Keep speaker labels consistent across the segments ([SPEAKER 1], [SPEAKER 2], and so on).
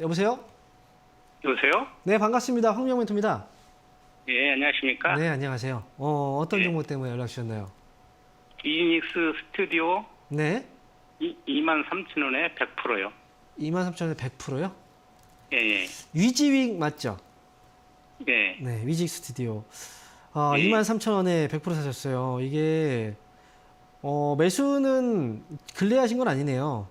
[SPEAKER 1] 여보세요?
[SPEAKER 2] 여보세요?
[SPEAKER 1] 네, 반갑습니다. 황명 멘토입니다.
[SPEAKER 2] 예, 안녕하십니까?
[SPEAKER 1] 네, 안녕하세요. 어, 어떤
[SPEAKER 2] 네.
[SPEAKER 1] 정보 때문에 연락 주셨나요?
[SPEAKER 2] 이닉스 스튜디오
[SPEAKER 1] 네.
[SPEAKER 2] 23,000원에 100%요.
[SPEAKER 1] 23,000원에 100%요?
[SPEAKER 2] 예, 예.
[SPEAKER 1] 위지윅 맞죠?
[SPEAKER 2] 예.
[SPEAKER 1] 네, 위직 스튜디오. 아,
[SPEAKER 2] 네.
[SPEAKER 1] 23,000원에 100% 사셨어요. 이게 어, 매수는 근래 하신 건 아니네요.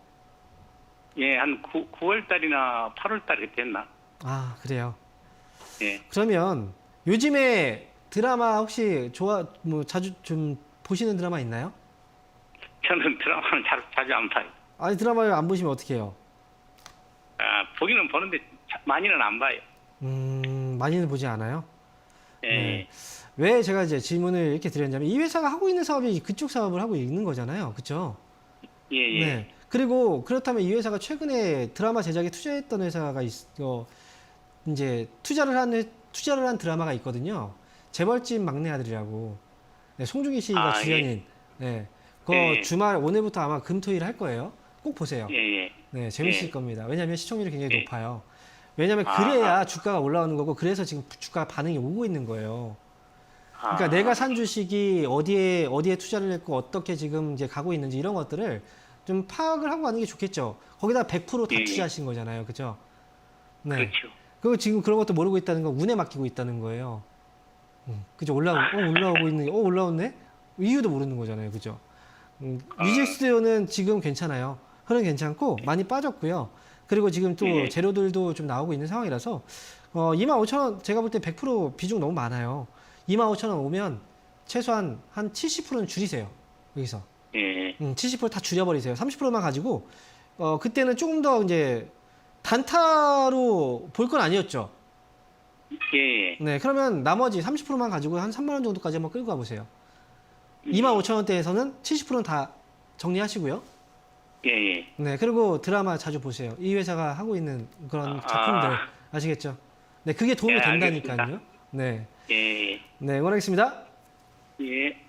[SPEAKER 2] 예, 한 9, 9월 달이나 8월 달에 됐나?
[SPEAKER 1] 아, 그래요.
[SPEAKER 2] 예.
[SPEAKER 1] 그러면 요즘에 드라마 혹시 좋아 뭐 자주 좀 보시는 드라마 있나요?
[SPEAKER 2] 저는 드라마는 자, 자주 안 봐요.
[SPEAKER 1] 아니 드라마를 안 보시면 어떻게 해요?
[SPEAKER 2] 아, 보기는 보는데 자- 많이는 안 봐요.
[SPEAKER 1] 음, 많이는 보지 않아요.
[SPEAKER 2] 예.
[SPEAKER 1] 네. 왜 제가 이제 질문을 이렇게 드렸냐면 이 회사가 하고 있는 사업이 그쪽 사업을 하고 있는 거잖아요. 그렇죠?
[SPEAKER 2] 예, 예.
[SPEAKER 1] 네. 그리고 그렇다면 이 회사가 최근에 드라마 제작에 투자했던 회사가 있, 어, 이제 투자를 한 회- 투자를 한 드라마가 있거든요. 재벌집 막내 아들이라고. 네, 송중기 씨가
[SPEAKER 2] 아,
[SPEAKER 1] 주연인. 네. 그
[SPEAKER 2] 예.
[SPEAKER 1] 주말 오늘부터 아마 금토일 할 거예요. 꼭 보세요.
[SPEAKER 2] 예, 예.
[SPEAKER 1] 네, 재밌을
[SPEAKER 2] 예.
[SPEAKER 1] 겁니다. 왜냐하면 시청률이 굉장히
[SPEAKER 2] 예.
[SPEAKER 1] 높아요. 왜냐하면
[SPEAKER 2] 아.
[SPEAKER 1] 그래야 주가가 올라오는 거고 그래서 지금 주가 반응이 오고 있는 거예요. 그러니까
[SPEAKER 2] 아,
[SPEAKER 1] 내가 산 주식이 어디에 어디에 투자를 했고 어떻게 지금 이제 가고 있는지 이런 것들을 좀 파악을 하고 가는 게 좋겠죠. 거기다 100%다
[SPEAKER 2] 예, 예.
[SPEAKER 1] 투자하신 거잖아요, 그죠? 네.
[SPEAKER 2] 그렇죠.
[SPEAKER 1] 그리고 지금 그런 것도 모르고 있다는 건 운에 맡기고 있다는 거예요. 음, 그죠? 올라오, 어, 올라오고 있는, 게, 어, 올라왔네? 이유도 모르는 거잖아요, 그죠? 음,
[SPEAKER 2] 아.
[SPEAKER 1] 위직 스튜디오는 지금 괜찮아요. 흐름 괜찮고 많이 빠졌고요. 그리고 지금 또
[SPEAKER 2] 예.
[SPEAKER 1] 재료들도 좀 나오고 있는 상황이라서 어, 25,000원 제가 볼 때 100% 비중 너무 많아요. 25,000원 오면 최소한 한 70%는 줄이세요. 여기서.
[SPEAKER 2] 예.
[SPEAKER 1] 음, 70%다 줄여버리세요. 30%만 가지고 어, 그때는 조금 더 이제 단타로 볼 건 아니었죠.
[SPEAKER 2] 예, 예.
[SPEAKER 1] 네, 그러면 나머지 30%만 가지고 한 3만 원 정도까지 한번 끌고 가보세요. 2만 5천 원대에서는 70%는 다 정리하시고요.
[SPEAKER 2] 예, 예.
[SPEAKER 1] 네, 그리고 드라마 자주 보세요. 이 회사가 하고 있는 그런
[SPEAKER 2] 아.
[SPEAKER 1] 작품들 아시겠죠? 네, 그게 도움이
[SPEAKER 2] 예,
[SPEAKER 1] 된다니까요. 네,
[SPEAKER 2] 예,
[SPEAKER 1] 네, 응원하겠습니다.
[SPEAKER 2] 예.